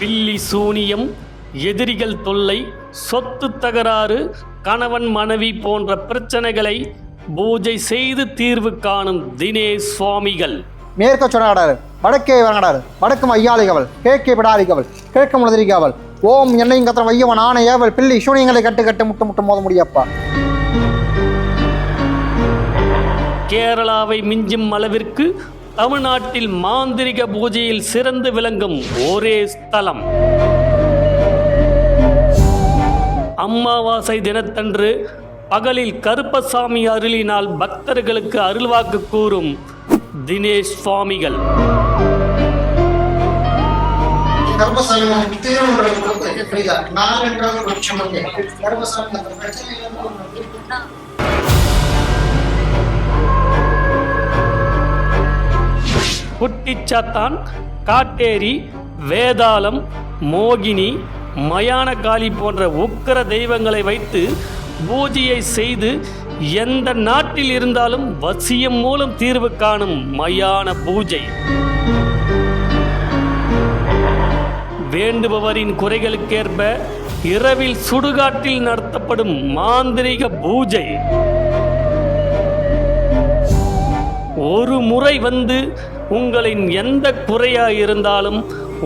பில்லி சூனியம் எதிரிகள் தொல்லை சொத்து தகராறு கணவன் மனைவி போன்ற பிரச்சனைகளை பூஜை செய்து தீர்வு காணும் தினேஷ் சுவாமிகள். மேற்க சொன்னாடாரு வடக்கே வரங்கடாரு வடக்கு ஐயாளிகவள் கிழக்கே பிடாரிகவள் கிழக்கு முளதிரிகவள் ஓம் என்னையும் கத்திரம் ஐயவன் ஆன ஏவல் பில்லி சூனியங்களை கட்டு கட்டு முட்டு முட்டு மோத முடியப்பா. கேரளாவை மிஞ்சும் அளவிற்கு தமிழ்நாட்டில் மாந்திரிக பூஜையில் சிறந்து விளங்கும் ஒரே ஸ்தலம். அம்மாவாசை தினத்தன்று பகலில் கருப்பசாமி அருளினால் பக்தர்களுக்கு அருள்வாக்கு கூறும் தினேஷ் சுவாமிகள். குட்டிச்சாத்தான் காட்டேரி வேதாளம் மோகினி மயானகாளி போன்ற உக்கிர தெய்வங்களை வைத்து பூஜையை செய்து எந்த நாட்டில் இருந்தாலும் வசியம் மூலம் தீர்வு காணும் மயான பூஜை. வேண்டுபவரின் குறைகளுக்கேற்ப இரவில் சுடுகாட்டில் நடத்தப்படும் மாந்திரிக பூஜை. ஒரு முறை வந்து உங்களின் எந்த குறையா இருந்தாலும்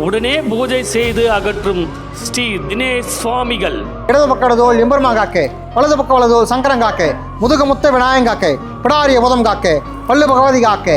உடனே பூஜை செய்து அகற்றும் ஸ்ரீ தினேஷ் சுவாமிகள். இடது பக்க இடதோல் எம்பெருமா காக்கே வலது பக்க வலதோல் சங்கரங்காக்கே முதுகு முத்த விநாயகம் காக்கே பிடாரிய புதம் காக்கே பல்லு பகவதி காக்கே.